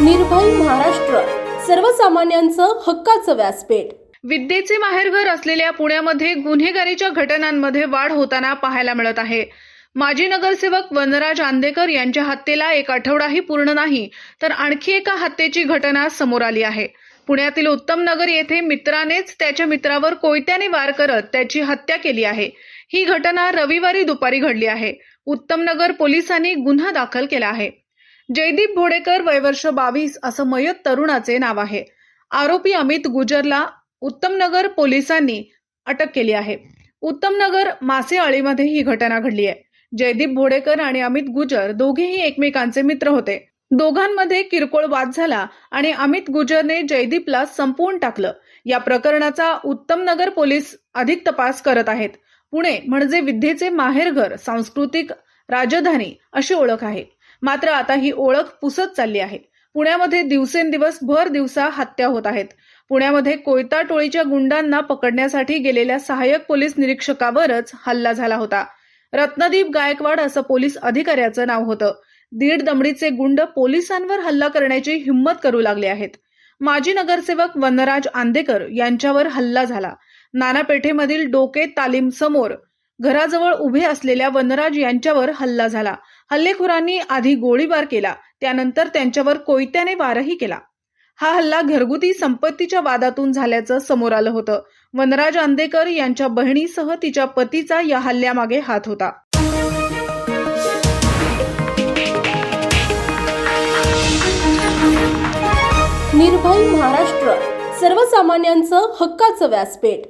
निर्भय महाराष्ट्र सर्वसामान्यांचं हक्काचं व्यासपीठ. विद्येचे माहेरघर असलेल्या पुण्यामध्ये गुन्हेगारीच्या घटनांमध्ये वाढ होताना पाहायला मिळत आहे. माजी नगरसेवक वनराज आंदेकर यांच्या हत्येला एक आठवडाही पूर्ण नाही तर आणखी एका हत्येची घटना समोर आली आहे. पुण्यातील उत्तम नगर येथे मित्रानेच त्याच्या मित्रावर कोयत्याने वार करत त्याची हत्या केली आहे. ही घटना रविवारी दुपारी घडली आहे. उत्तम नगर पोलिसांनी गुन्हा दाखल केला आहे. जयदीप भोडेकर वयवर्ष बावीस असं मयत तरुणाचे नाव आहे. आरोपी अमित गुजरला उत्तमनगर पोलिसांनी अटक केली आहे. उत्तमनगर मासेआळीमध्ये ही घटना घडली आहे. जयदीप भोडेकर आणि अमित गुजर दोघेही एकमेकांचे मित्र होते. दोघांमध्ये किरकोळ वाद झाला आणि अमित गुजरने जयदीपला संपवून टाकलं. या प्रकरणाचा उत्तमनगर पोलीस अधिक तपास करत आहेत. पुणे म्हणजे विद्येचे माहेरघर सांस्कृतिक राजधानी अशी ओळख आहे. मात्र आता ही ओळख पुसत चालली आहे. पुण्यामध्ये दिवसेंदिवस भर दिवसा हत्या होत आहेत. पुण्यामध्ये कोयता टोळीच्या गुंडांना पकडण्यासाठी गेलेल्या सहाय्यक पोलीस निरीक्षकावरच हल्ला झाला होता. रत्नदीप गायकवाड असं पोलीस अधिकाऱ्याचं नाव होतं. दीड दमडीचे गुंड पोलिसांवर हल्ला करण्याची हिंमत करू लागले आहेत. माजी नगरसेवक वनराज आंदेकर यांच्यावर हल्ला झाला. नानापेठेमधील डोके तालीम समोर घराजवळ उभे असलेल्या वनराज यांच्यावर हल्ला झाला. हल्लेखोरांनी आधी गोळीबार केला त्यानंतर त्यांच्यावर कोयत्याने वारही केला. हा हल्ला घरगुती संपत्तीच्या वादातून झाल्याचं समोर आलं होतं. वनराज आंदेकर यांच्या बहिणीसह तिच्या पतीचा या हल्ल्यामागे हात होता. निर्भय महाराष्ट्र सर्वसामान्यांचं हक्काचं व्यासपीठ.